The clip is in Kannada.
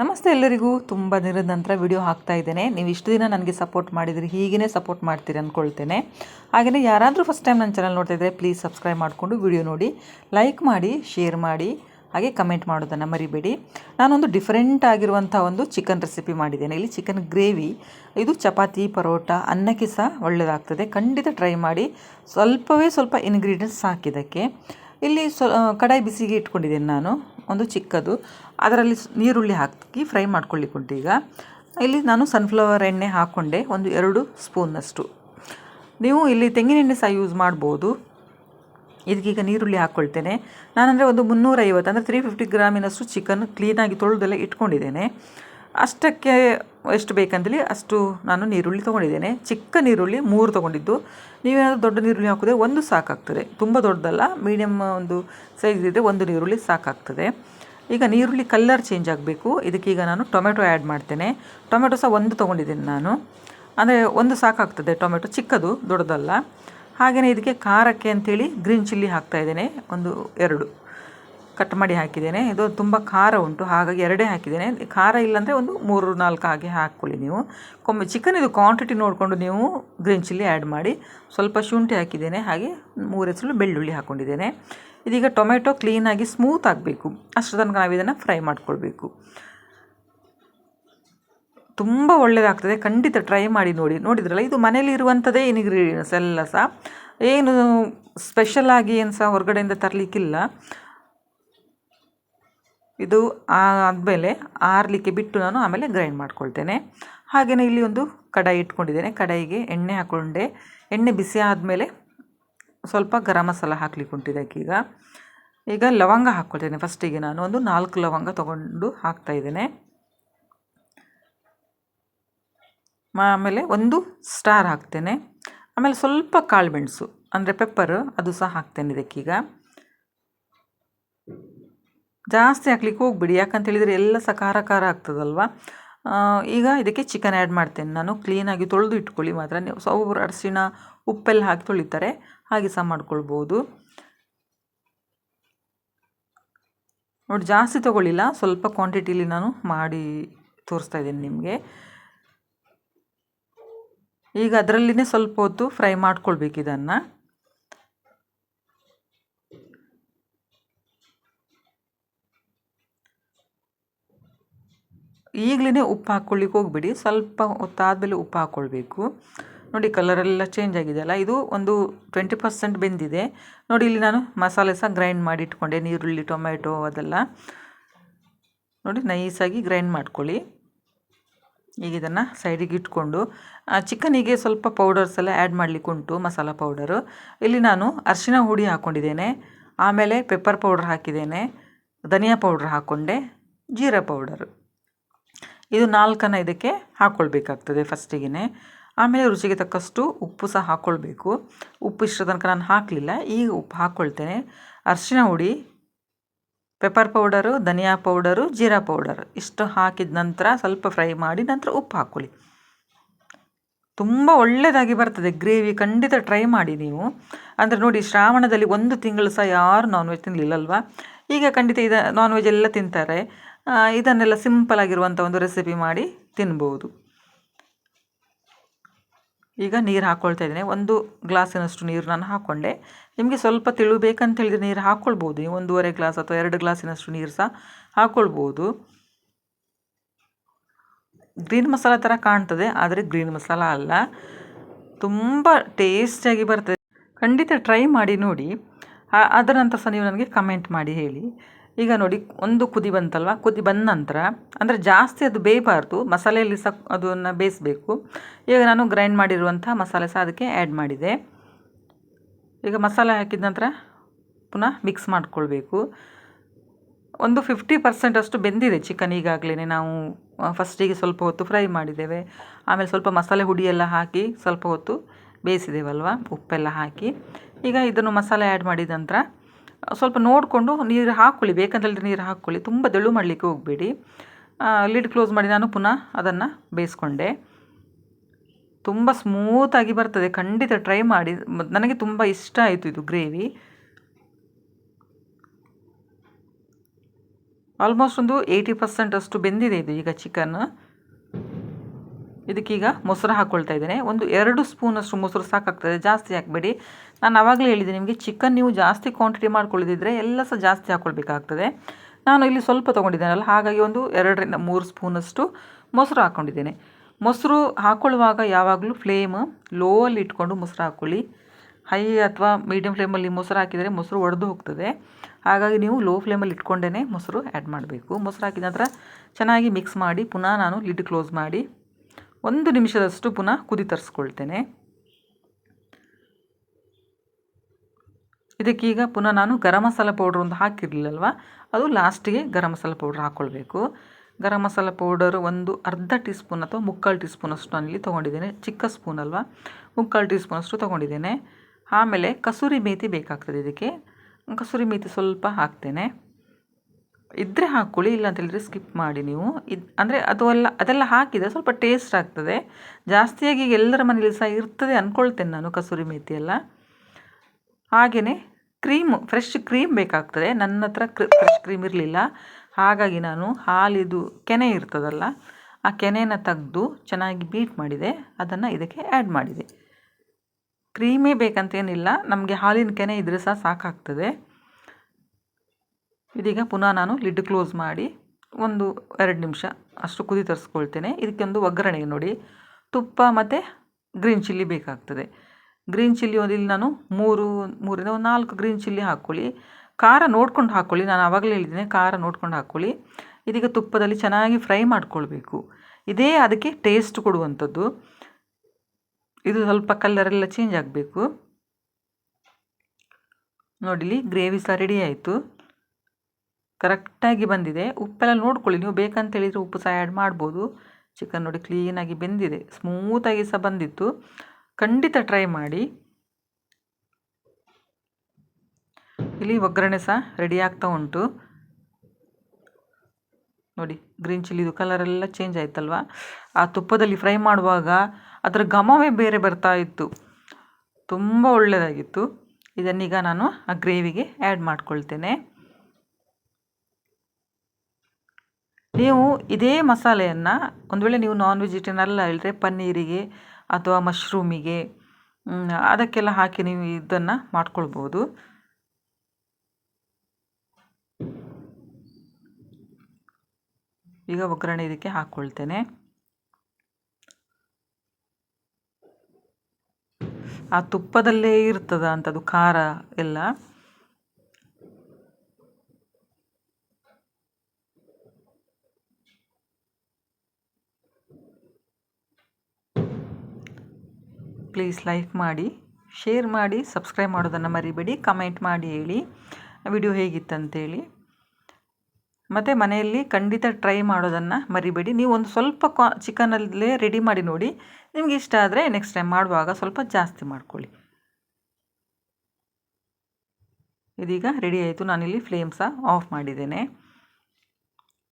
ನಮಸ್ತೆ ಎಲ್ಲರಿಗೂ. ತುಂಬ ದಿನದ ನಂತರ ವಿಡಿಯೋ ಹಾಕ್ತಾ ಇದ್ದೇನೆ. ನೀವು ಇಷ್ಟು ದಿನ ನನಗೆ ಸಪೋರ್ಟ್ ಮಾಡಿದರೆ ಹೀಗೇ ಸಪೋರ್ಟ್ ಮಾಡ್ತೀರಿ ಅಂದ್ಕೊಳ್ತೇನೆ ಹಾಗೆಯೇ ಯಾರಾದರೂ ಫಸ್ಟ್ ಟೈಮ್ ನನ್ನ ಚಾನಲ್ ನೋಡ್ತಾ ಇದ್ದರೆ ಪ್ಲೀಸ್ ಸಬ್ಸ್ಕ್ರೈಬ್ ಮಾಡಿಕೊಂಡು ವಿಡಿಯೋ ನೋಡಿ ಲೈಕ್ ಮಾಡಿ ಶೇರ್ ಮಾಡಿ, ಹಾಗೆ ಕಮೆಂಟ್ ಮಾಡೋದನ್ನು ಮರಿಬೇಡಿ. ನಾನೊಂದು ಡಿಫ್ರೆಂಟ್ ಆಗಿರುವಂಥ ಒಂದು ಚಿಕನ್ ರೆಸಿಪಿ ಮಾಡಿದ್ದೇನೆ. ಇಲ್ಲಿ ಚಿಕನ್ ಗ್ರೇವಿ ಇದು ಚಪಾತಿ, ಪರೋಟ, ಅನ್ನಕ್ಕೆ ಸಹ ಒಳ್ಳೆಯದಾಗ್ತದೆ ಖಂಡಿತ ಟ್ರೈ ಮಾಡಿ. ಸ್ವಲ್ಪವೇ ಸ್ವಲ್ಪ ಇಂಗ್ರೀಡಿಯೆಂಟ್ಸ್ ಹಾಕಿದ್ದಕ್ಕೆ. ಇಲ್ಲಿ ಸ್ವ ಕಡಾಯಿ ಬಿಸಿಗೆ ಇಟ್ಕೊಂಡಿದ್ದೇನೆ ನಾನು, ಒಂದು ಚಿಕ್ಕದು. ಅದರಲ್ಲಿ ನೀರುಳ್ಳಿ ಹಾಕಿ ಫ್ರೈ ಮಾಡ್ಕೊಳ್ಳಿ ಉಂಟು ಈಗ. ಇಲ್ಲಿ ನಾನು ಸನ್ಫ್ಲವರ್ ಎಣ್ಣೆ ಹಾಕ್ಕೊಂಡೆ ಒಂದು ಎರಡು ಸ್ಪೂನ್ನಷ್ಟು ನೀವು ಇಲ್ಲಿ ತೆಂಗಿನೆಣ್ಣೆ ಸಹ ಯೂಸ್ ಮಾಡ್ಬೋದು. ಇದಕ್ಕೀಗ ನೀರುಳ್ಳಿ ಹಾಕ್ಕೊಳ್ತೇನೆ ನಾನಂದರೆ ಒಂದು ಮುನ್ನೂರೈವತ್ತು, ಅಂದರೆ ತ್ರೀ ಫಿಫ್ಟಿ ಗ್ರಾಮಿನಷ್ಟು ಚಿಕನ್ ಕ್ಲೀನಾಗಿ ತೊಳೆದೆಲ್ಲ ಇಟ್ಕೊಂಡಿದ್ದೇನೆ. ಅಷ್ಟಕ್ಕೆ ಎಷ್ಟು ಬೇಕಂತೇಳಿ ಅಷ್ಟು ನಾನು ನೀರುಳ್ಳಿ ತೊಗೊಂಡಿದ್ದೇನೆ. ಚಿಕ್ಕ ನೀರುಳ್ಳಿ ಮೂರು ತೊಗೊಂಡಿದ್ದು. ನೀವೇನಾದರೂ ದೊಡ್ಡ ನೀರುಳ್ಳಿ ಹಾಕಿದ್ರೆ ಒಂದು ಸಾಕಾಗ್ತದೆ. ತುಂಬ ದೊಡ್ಡದಲ್ಲ ಮೀಡಿಯಮ್ ಒಂದು ಸೈಜ್ ಇದ್ದರೆ ಒಂದು ನೀರುಳ್ಳಿ ಸಾಕಾಗ್ತದೆ. ಈಗ ನೀರುಳ್ಳಿ ಕಲ್ಲರ್ ಚೇಂಜ್ ಆಗಬೇಕು. ಇದಕ್ಕೀಗ ನಾನು ಟೊಮೆಟೊ ಆ್ಯಡ್ ಮಾಡ್ತೇನೆ. ಟೊಮೆಟೊ ಸಹ ಒಂದು ತೊಗೊಂಡಿದ್ದೀನಿ ನಾನು. ಅಂದರೆ ಒಂದು ಸಾಕಾಗ್ತದೆ ಟೊಮೆಟೊ, ಚಿಕ್ಕದು, ದೊಡ್ಡದಲ್ಲ. ಹಾಗೆಯೇ ಇದಕ್ಕೆ ಖಾರಕ್ಕೆ ಅಂಥೇಳಿ ಗ್ರೀನ್ ಚಿಲ್ಲಿ ಹಾಕ್ತಾ ಇದ್ದೇನೆ. ಒಂದು, ಎರಡು. ಕಟ್ ಮಾಡಿ ಹಾಕಿದ್ದೇನೆ. ಇದು ತುಂಬ ಖಾರ ಉಂಟು. ಹಾಗಾಗಿ ಎರಡೇ ಹಾಕಿದ್ದೇನೆ. ಖಾರ ಇಲ್ಲಾಂದರೆ ಒಂದು ಮೂರು ನಾಲ್ಕು ಹಾಗೆ ಹಾಕ್ಕೊಳ್ಳಿ ನೀವು. ಕೊಮ್ಮೆ ಚಿಕನ್ ಇದು ಕ್ವಾಂಟಿಟಿ ನೋಡಿಕೊಂಡು ನೀವು ಗ್ರೀನ್ ಚಿಲ್ಲಿ ಆ್ಯಡ್ ಮಾಡಿ ಸ್ವಲ್ಪ ಶುಂಠಿ ಹಾಕಿದ್ದೇನೆ. ಹಾಗೆ ಮೂರು ಹೆಸರು ಬೆಳ್ಳುಳ್ಳಿ ಹಾಕ್ಕೊಂಡಿದ್ದೇನೆ ಇದೀಗ ಟೊಮೆಟೊ ಕ್ಲೀನಾಗಿ ಸ್ಮೂತ್ ಆಗಬೇಕು. ಅಷ್ಟು ತನಕ ನಾವು ಇದನ್ನು ಫ್ರೈ ಮಾಡ್ಕೊಳ್ಬೇಕು. ತುಂಬ ಒಳ್ಳೆಯದಾಗ್ತದೆ ಖಂಡಿತ ಟ್ರೈ ಮಾಡಿ ನೋಡಿ. ನೋಡಿದ್ರಲ್ಲ, ಇದು ಮನೇಲಿ ಇರುವಂಥದ್ದೇ ಇನ್ಗ್ರೀಡಿಯೆಂಟ್ಸ್ ಎಲ್ಲ ಸಹ. ಏನು ಸ್ಪೆಷಲ್ ಆಗಿ ಏನು ಸಹ ಹೊರಗಡೆಯಿಂದ ತರಲಿಕ್ಕಿಲ್ಲ. ಇದು ಆದಮೇಲೆ ಆರಲಿಕ್ಕೆ ಬಿಟ್ಟು ನಾನು ಆಮೇಲೆ ಗ್ರೈಂಡ್ ಮಾಡ್ಕೊಳ್ತೇನೆ. ಹಾಗೆಯೇ ಇಲ್ಲಿ ಒಂದು ಕಡಾಯಿ ಇಟ್ಕೊಂಡಿದ್ದೇನೆ. ಕಡಾಯಿಗೆ ಎಣ್ಣೆ ಹಾಕ್ಕೊಂಡೆ ಎಣ್ಣೆ ಬಿಸಿ ಆದಮೇಲೆ ಸ್ವಲ್ಪ ಗರಂ ಮಸಾಲ ಹಾಕ್ಲಿಕ್ಕೆ ಉಂಟಿದೆ ಈಗ. ಈಗ ಲವಂಗ ಹಾಕ್ಕೊಳ್ತೇನೆ ಫಸ್ಟಿಗೆ ನಾನು. ಒಂದು ನಾಲ್ಕು ಲವಂಗ ತೊಗೊಂಡು ಹಾಕ್ತಾಯಿದ್ದೇನೆ ಆಮೇಲೆ ಒಂದು ಸ್ಟಾರ್ ಹಾಕ್ತೇನೆ. ಆಮೇಲೆ ಸ್ವಲ್ಪ ಕಾಳುಮೆಣಸು ಅಂದರೆ ಪೆಪ್ಪರ್ ಅದು ಸಹ ಹಾಕ್ತೇನೆ ಇದಕ್ಕೀಗ. ಜಾಸ್ತಿ ಹಾಕ್ಲಿಕ್ಕೆ ಹೋಗ್ಬಿಡಿ. ಯಾಕಂತೇಳಿದರೆ ಎಲ್ಲ ಸಹ ಖಾರ ಖಾರ ಆಗ್ತದಲ್ವ ಈಗ ಇದಕ್ಕೆ ಚಿಕನ್ ಆ್ಯಡ್ ಮಾಡ್ತೇನೆ. ನಾನು ಕ್ಲೀನಾಗಿ ತೊಳೆದು ಇಟ್ಕೊಳ್ಳಿ ಮಾತ್ರ. ನೀವು ಸೌರು ಅರಿಶಿಣ, ಉಪ್ಪೆಲ್ಲ ಹಾಕಿ ತೊಳಿತಾರೆ. ಹಾಗೆ ಸಹ ಮಾಡ್ಕೊಳ್ಬೋದು. ನೋಡಿ, ಜಾಸ್ತಿ ತೊಗೊಳ್ಳಿಲ್ಲ. ಸ್ವಲ್ಪ ಕ್ವಾಂಟಿಟಿಲಿ ನಾನು ಮಾಡಿ ತೋರಿಸ್ತಾ ಇದ್ದೀನಿ ನಿಮಗೆ. ಈಗ ಅದರಲ್ಲಿನೇ ಸ್ವಲ್ಪ ಹೊತ್ತು ಫ್ರೈ ಮಾಡ್ಕೊಳ್ಬೇಕು ಇದನ್ನು. ಈಗಲೇ ಉಪ್ಪು ಹಾಕ್ಕೊಳ್ಳಿಕ್ಕೆ ಹೋಗಬೇಡಿ. ಸ್ವಲ್ಪ ಹೊತ್ತಾದಮೇಲೆ ಉಪ್ಪು ಹಾಕ್ಕೊಳ್ಬೇಕು ನೋಡಿ ಕಲರೆಲ್ಲ ಚೇಂಜ್ ಆಗಿದೆಯಲ್ಲ ಇದು ಒಂದು ಟ್ವೆಂಟಿ ಪರ್ಸೆಂಟ್ ಬೆಂದಿದೆ. ನೋಡಿ ಇಲ್ಲಿ ನಾನು ಮಸಾಲೆ ಸಹ ಗ್ರೈಂಡ್ ಮಾಡಿ ಇಟ್ಕೊಂಡೆ. ನೀರುಳ್ಳಿ ಟೊಮೆಟೊ ಅದೆಲ್ಲ. ನೋಡಿ ನೈಸಾಗಿ ಗ್ರೈಂಡ್ ಮಾಡ್ಕೊಳ್ಳಿ. ಈಗ ಇದನ್ನು ಸೈಡಿಗೆ ಇಟ್ಕೊಂಡು ಚಿಕನಿಗೆ ಸ್ವಲ್ಪ ಪೌಡರ್ಸ್ ಎಲ್ಲ ಆ್ಯಡ್ ಮಾಡಲಿಕ್ಕೆ ಉಂಟು, ಮಸಾಲ ಪೌಡರು ಇಲ್ಲಿ ನಾನು ಅರಿಶಿನ ಹುಡಿ ಹಾಕ್ಕೊಂಡಿದ್ದೇನೆ ಆಮೇಲೆ ಪೆಪ್ಪರ್ ಪೌಡ್ರ್ ಹಾಕಿದ್ದೇನೆ. ಧನಿಯಾ ಪೌಡ್ರ್ ಹಾಕ್ಕೊಂಡೆ ಜೀರಾ ಪೌಡರ್ ಇದು ನಾಲ್ಕನ್ನು ಇದಕ್ಕೆ ಹಾಕ್ಕೊಳ್ಬೇಕಾಗ್ತದೆ ಫಸ್ಟಿಗೆ ಆಮೇಲೆ ರುಚಿಗೆ ತಕ್ಕಷ್ಟು ಉಪ್ಪು ಸಹ ಹಾಕ್ಕೊಳ್ಬೇಕು ಉಪ್ಪು ಇಷ್ಟ ತನಕ ನಾನು ಹಾಕಲಿಲ್ಲ, ಈಗ ಉಪ್ಪು ಹಾಕ್ಕೊಳ್ತೇನೆ ಅರಿಶಿನ ಹುಡಿ ಪೆಪ್ಪರ್ ಪೌಡರು ಧನಿಯಾ ಪೌಡರು ಜೀರಾ ಪೌಡರ್ ಇಷ್ಟು ಹಾಕಿದ ನಂತರ ಸ್ವಲ್ಪ ಫ್ರೈ ಮಾಡಿ ನಂತರ ಉಪ್ಪು ಹಾಕ್ಕೊಳ್ಳಿ ತುಂಬ ಒಳ್ಳೆಯದಾಗಿ ಬರ್ತದೆ ಗ್ರೇವಿ ಖಂಡಿತ ಟ್ರೈ ಮಾಡಿ ನೀವು. ಅಂದರೆ ನೋಡಿ ಶ್ರಾವಣದಲ್ಲಿ ಒಂದು ತಿಂಗಳು ಸಹ ಯಾರು ನಾನ್ ವೆಜ್ ತಿನ್ನಲಿಲ್ಲಲ್ವಾ ಈಗ ಖಂಡಿತ ಇದು ನಾನ್ ವೆಜ್ ಎಲ್ಲ ತಿಂತಾರೆ. ಇದನ್ನೆಲ್ಲ ಸಿಂಪಲ್ ಆಗಿರುವಂಥ ಒಂದು ರೆಸಿಪಿ ಮಾಡಿ ತಿನ್ಬೋದು. ಈಗ ನೀರು ಹಾಕ್ಕೊಳ್ತಾ ಇದ್ದೀನಿ. ಒಂದು ಗ್ಲಾಸಿನಷ್ಟು ನೀರು ನಾನು ಹಾಕ್ಕೊಂಡೆ ನಿಮಗೆ ಸ್ವಲ್ಪ ತಿಳು ಬೇಕಂತ ಹೇಳಿದರೆ ನೀರು ಹಾಕ್ಕೊಳ್ಬೋದು ನೀವು ಒಂದೂವರೆ ಗ್ಲಾಸ್ ಅಥವಾ ಎರಡು ಗ್ಲಾಸಿನಷ್ಟು ನೀರು ಸಹ ಹಾಕ್ಕೊಳ್ಬೋದು ಗ್ರೀನ್ ಮಸಾಲ ಥರ ಕಾಣ್ತದೆ, ಆದರೆ ಗ್ರೀನ್ ಮಸಾಲ ಅಲ್ಲ. ತುಂಬ ಟೇಸ್ಟಿಯಾಗಿ ಬರ್ತದೆ. ಖಂಡಿತ ಟ್ರೈ ಮಾಡಿ ನೋಡಿ. ಅದರ ನಂತರ ಸಹ ನೀವು ನನಗೆ ಕಮೆಂಟ್ ಮಾಡಿ ಹೇಳಿ. ಈಗ ನೋಡಿ, ಒಂದು ಕುದಿ ಬಂತಲ್ವ? ಕುದಿ ಬಂದ ನಂತರ, ಅಂದರೆ ಜಾಸ್ತಿ ಅದು ಬೇಯಬಾರ್ದು, ಮಸಾಲೆಯಲ್ಲಿ ಸಹ ಅದನ್ನು ಬೇಯಿಸಬೇಕು. ಈಗ ನಾನು ಗ್ರೈಂಡ್ ಮಾಡಿರುವಂಥ ಮಸಾಲೆ ಸಹ ಅದಕ್ಕೆ ಆ್ಯಡ್ ಮಾಡಿದೆ. ಈಗ ಮಸಾಲೆ ಹಾಕಿದ ನಂತರ ಪುನಃ ಮಿಕ್ಸ್ ಮಾಡ್ಕೊಳ್ಬೇಕು. ಒಂದು ಫಿಫ್ಟಿ ಪರ್ಸೆಂಟ್ ಅಷ್ಟು ಬೆಂದಿದೆ ಚಿಕನ್ ಈಗಾಗಲೇ ನಾವು ಫಸ್ಟಿಗೆ ಸ್ವಲ್ಪ ಹೊತ್ತು ಫ್ರೈ ಮಾಡಿದ್ದೇವೆ. ಆಮೇಲೆ ಸ್ವಲ್ಪ ಮಸಾಲೆ ಹುಡಿಯೆಲ್ಲ ಹಾಕಿ ಸ್ವಲ್ಪ ಹೊತ್ತು ಬೇಯಿಸಿದ್ದೇವಲ್ವ ಉಪ್ಪೆಲ್ಲ ಹಾಕಿ. ಈಗ ಇದನ್ನು ಮಸಾಲೆ ಆ್ಯಡ್ ಮಾಡಿದ ನಂತರ ಸ್ವಲ್ಪ ನೋಡಿಕೊಂಡು ನೀರು ಹಾಕ್ಕೊಳ್ಳಿ ಬೇಕಂತ ಹೇಳಿದ್ರೆ ನೀರು ಹಾಕ್ಕೊಳ್ಳಿ ತುಂಬ ದೆಳು ಮಾಡಲಿಕ್ಕೆ ಹೋಗಬೇಡಿ. ಲಿಡ್ ಕ್ಲೋಸ್ ಮಾಡಿ ನಾನು ಪುನಃ ಅದನ್ನು ಬೇಯಿಸ್ಕೊಂಡೆ. ತುಂಬ ಸ್ಮೂತಾಗಿ ಬರ್ತದೆ. ಖಂಡಿತ ಟ್ರೈ ಮಾಡಿ. ನನಗೆ ತುಂಬ ಇಷ್ಟ ಆಯಿತು ಇದು ಗ್ರೇವಿ. ಆಲ್ಮೋಸ್ಟ್ ಒಂದು ಏಯ್ಟಿ ಪರ್ಸೆಂಟ್ ಅಷ್ಟು ಬೆಂದಿದೆ ಇದು ಈಗ ಚಿಕನ್ ಇದಕ್ಕೀಗ ಮೊಸರು ಹಾಕ್ಕೊಳ್ತಾ ಇದ್ದೇನೆ. ಒಂದು ಎರಡು ಸ್ಪೂನಷ್ಟು ಮೊಸರು ಸಾಕಾಗ್ತದೆ. ಜಾಸ್ತಿ ಹಾಕಬೇಡಿ. ನಾನು ಆವಾಗಲೇ ಹೇಳಿದೆ ನಿಮಗೆ ಚಿಕನ್ ನೀವು ಜಾಸ್ತಿ ಕ್ವಾಂಟಿಟಿ ಮಾಡ್ಕೊಳ್ಳೋದಿದ್ರೆ ಎಲ್ಲ ಸಹ ಜಾಸ್ತಿ ಹಾಕ್ಕೊಳ್ಬೇಕಾಗ್ತದೆ ನಾನು ಇಲ್ಲಿ ಸ್ವಲ್ಪ ತೊಗೊಂಡಿದ್ದೇನಲ್ಲ, ಹಾಗಾಗಿ ಒಂದು ಎರಡರಿಂದ ಮೂರು ಸ್ಪೂನಷ್ಟು ಮೊಸರು ಹಾಕ್ಕೊಂಡಿದ್ದೇನೆ ಮೊಸರು ಹಾಕ್ಕೊಳ್ಳುವಾಗ ಯಾವಾಗಲೂ ಫ್ಲೇಮ್ ಲೋ ಅಲ್ಲಿ ಇಟ್ಕೊಂಡು ಮೊಸರು ಹಾಕ್ಕೊಳ್ಳಿ ಹೈ ಅಥವಾ ಮೀಡಿಯಮ್ ಫ್ಲೇಮಲ್ಲಿ ಮೊಸರು ಹಾಕಿದರೆ ಮೊಸರು ಒಡೆದು ಹೋಗ್ತದೆ. ಹಾಗಾಗಿ ನೀವು ಲೋ ಫ್ಲೇಮಲ್ಲಿ ಇಟ್ಕೊಂಡೇ ಮೊಸರು ಆ್ಯಡ್ ಮಾಡಬೇಕು. ಮೊಸರು ಹಾಕಿದ ನಂತರ ಚೆನ್ನಾಗಿ ಮಿಕ್ಸ್ ಮಾಡಿ, ಪುನಃ ನಾನು ಲಿಡ್ ಕ್ಲೋಸ್ ಮಾಡಿ. ಒಂದು ನಿಮಿಷದಷ್ಟು ಪುನಃ ಕುದಿ ತರಿಸ್ಕೊಳ್ತೇನೆ. ಇದಕ್ಕೀಗ ಪುನಃ ನಾನು ಗರಂ ಮಸಾಲ ಪೌಡ್ರ್ ಒಂದು ಹಾಕಿರಲಿಲ್ಲಲ್ವ? ಅದು ಲಾಸ್ಟಿಗೆ ಗರಂ ಮಸಾಲ ಪೌಡ್ರ್ ಹಾಕ್ಕೊಳ್ಬೇಕು ಗರಂ ಮಸಾಲ ಪೌಡರ್ ಒಂದು ಅರ್ಧ ಟೀ ಸ್ಪೂನ್ ಅಥವಾ ಮುಕ್ಕಾಲು ಟೀ ಸ್ಪೂನಷ್ಟು ನಾನಿಲ್ಲಿ ತೊಗೊಂಡಿದ್ದೇನೆ. ಚಿಕ್ಕ ಸ್ಪೂನ್ ಅಲ್ವಾ? ಮುಕ್ಕಾಲು ಟೀ ಸ್ಪೂನಷ್ಟು ತೊಗೊಂಡಿದ್ದೇನೆ. ಆಮೇಲೆ ಕಸೂರಿ ಮೇಥಿ ಬೇಕಾಗ್ತದೆ ಇದಕ್ಕೆ. ಕಸೂರಿ ಮೇಥಿ ಸ್ವಲ್ಪ ಹಾಕ್ತೇನೆ. ಇದ್ದರೆ ಹಾಕ್ಕೊಳ್ಳಿ ಇಲ್ಲ ಅಂತ ಹೇಳಿದ್ರೆ ಸ್ಕಿಪ್ ಮಾಡಿ ನೀವು. ಇದು ಅಂದರೆ ಅದು ಎಲ್ಲ ಅದೆಲ್ಲ ಹಾಕಿದರೆ ಸ್ವಲ್ಪ ಟೇಸ್ಟ್ ಆಗ್ತದೆ. ಜಾಸ್ತಿಯಾಗಿ ಈಗ ಎಲ್ಲರ ಮನೇಲಿ ಸಹ ಇರ್ತದೆ ಅಂದ್ಕೊಳ್ತೇನೆ ನಾನು ಕಸೂರಿ ಮೇಥಿ ಎಲ್ಲ. ಹಾಗೆಯೇ ಕ್ರೀಮು ಫ್ರೆಶ್ ಕ್ರೀಮ್ ಬೇಕಾಗ್ತದೆ. ನನ್ನ ಹತ್ರ ಫ್ರೆಶ್ ಕ್ರೀಮ್ ಇರಲಿಲ್ಲ. ಹಾಗಾಗಿ ನಾನು ಹಾಲಿದು ಕೆನೆ ಇರ್ತದಲ್ಲ, ಆ ಕೆನೆನ ತೆಗೆದು ಚೆನ್ನಾಗಿ ಬೀಟ್ ಮಾಡಿದೆ. ಅದನ್ನು ಇದಕ್ಕೆ ಆ್ಯಡ್ ಮಾಡಿದೆ. ಕ್ರೀಮೇ ಬೇಕಂತೇನಿಲ್ಲ. ನಮಗೆ ಹಾಲಿನ ಕೆನೆ ಇದ್ದರೆ ಸಹ ಸಾಕಾಗ್ತದೆ. ಇದೀಗ ಪುನಃ ನಾನು ಲಿಡ್ ಕ್ಲೋಸ್ ಮಾಡಿ ಒಂದು ಎರಡು ನಿಮಿಷ ಅಷ್ಟು ಕುದಿ ತರಿಸ್ಕೊಳ್ತೇನೆ. ಇದಕ್ಕೊಂದು ಒಗ್ಗರಣೆಗೆ ನೋಡಿ. ತುಪ್ಪ ಮತ್ತು ಗ್ರೀನ್ ಚಿಲ್ಲಿ ಬೇಕಾಗ್ತದೆ. ಗ್ರೀನ್ ಚಿಲ್ಲಿ ಒಂದು ಇಲ್ಲಿ ನಾನು ಮೂರು, ಮೂರಿಂದ ಒಂದು ನಾಲ್ಕು ಗ್ರೀನ್ ಚಿಲ್ಲಿ ಹಾಕ್ಕೊಳ್ಳಿ. ಖಾರ ನೋಡ್ಕೊಂಡು ಹಾಕ್ಕೊಳ್ಳಿ. ನಾನು ಆವಾಗಲೇ ಹೇಳಿದ್ದೀನಿ, ಖಾರ ನೋಡ್ಕೊಂಡು ಹಾಕ್ಕೊಳ್ಳಿ. ಇದೀಗ ತುಪ್ಪದಲ್ಲಿ ಚೆನ್ನಾಗಿ ಫ್ರೈ ಮಾಡ್ಕೊಳ್ಬೇಕು. ಇದೇ ಅದಕ್ಕೆ ಟೇಸ್ಟ್ ಕೊಡುವಂಥದ್ದು. ಇದು ಸ್ವಲ್ಪ ಕಲ್ಲರೆಲ್ಲ ಚೇಂಜ್ ಆಗಬೇಕು. ನೋಡಿಲಿ ಗ್ರೇವಿ ಸಹ ರೆಡಿ ಆಯಿತು. ಕರೆಕ್ಟಾಗಿ ಬಂದಿದೆ. ಉಪ್ಪೆಲ್ಲ ನೋಡ್ಕೊಳ್ಳಿ. ನೀವು ಬೇಕಂತ ಹೇಳಿದರೆ ಉಪ್ಪು ಸಹ ಆ್ಯಡ್ ಮಾಡ್ಬೋದು. ಚಿಕನ್ ನೋಡಿ ಕ್ಲೀನಾಗಿ ಬೆಂದಿದೆ. ಸ್ಮೂತಾಗಿ ಸಹ ಬಂದಿತ್ತು. ಖಂಡಿತ ಟ್ರೈ ಮಾಡಿ. ಇಲ್ಲಿ ಒಗ್ಗರಣೆ ಸಹ ರೆಡಿ ಆಗ್ತಾ ಉಂಟು. ನೋಡಿ ಗ್ರೀನ್ ಚಿಲ್ಲಿದು ಕಲರೆಲ್ಲ ಚೇಂಜ್ ಆಯ್ತಲ್ವ? ಆ ತುಪ್ಪದಲ್ಲಿ ಫ್ರೈ ಮಾಡುವಾಗ ಅದರ ಘಮವೇ ಬೇರೆ ಬರ್ತಾ ಇತ್ತು. ತುಂಬ ಒಳ್ಳೆಯದಾಗಿತ್ತು ಇದನ್ನೀಗ ನಾನು ಆ ಗ್ರೇವಿಗೆ ಆ್ಯಡ್ ಮಾಡ್ಕೊಳ್ತೇನೆ. ನೀವು ಇದೇ ಮಸಾಲೆಯನ್ನು ಒಂದು ವೇಳೆ ನೀವು ನಾನ್ ವೆಜಿಟೇರಿಯನ್ ಅಲ್ಲ ಹೇಳಿದ್ರೆ ಪನ್ನೀರಿಗೆ ಅಥವಾ ಮಶ್ರೂಮಿಗೆ ಅದಕ್ಕೆಲ್ಲ ಹಾಕಿ ನೀವು ಇದನ್ನು ಮಾಡ್ಕೊಳ್ಬೋದು. ಈಗ ಒಗ್ಗರಣೆ ಇದಕ್ಕೆ ಹಾಕ್ಕೊಳ್ತೇನೆ ಆ ತುಪ್ಪದಲ್ಲೇ ಇರ್ತದ ಅಂಥದ್ದು ಖಾರ ಎಲ್ಲ. ಪ್ಲೀಸ್ ಲೈಕ್ ಮಾಡಿ, ಶೇರ್ ಮಾಡಿ, ಸಬ್ಸ್ಕ್ರೈಬ್ ಮಾಡೋದನ್ನು ಮರಿಬೇಡಿ, ಕಮೆಂಟ್ ಮಾಡಿ ಹೇಳಿ. ವಿಡಿಯೋ ಹೇಗಿತ್ತಂತೇಳಿ ಮತ್ತು ಮನೆಯಲ್ಲಿ ಖಂಡಿತ ಟ್ರೈ ಮಾಡೋದನ್ನು ಮರಿಬೇಡಿ. ನೀವು ಒಂದು ಸ್ವಲ್ಪ ಕ್ವಾ ಚಿಕನಲ್ಲೇ ರೆಡಿ ಮಾಡಿ ನೋಡಿ. ನಿಮಗೆ ಇಷ್ಟ ಆದರೆ ನೆಕ್ಸ್ಟ್ ಟೈಮ್ ಮಾಡುವಾಗ ಸ್ವಲ್ಪ ಜಾಸ್ತಿ ಮಾಡ್ಕೊಳ್ಳಿ. ಇದೀಗ ರೆಡಿ ಆಯಿತು. ನಾನಿಲ್ಲಿ ಫ್ಲೇಮ್ ಸಹ ಆಫ್ ಮಾಡಿದ್ದೇನೆ.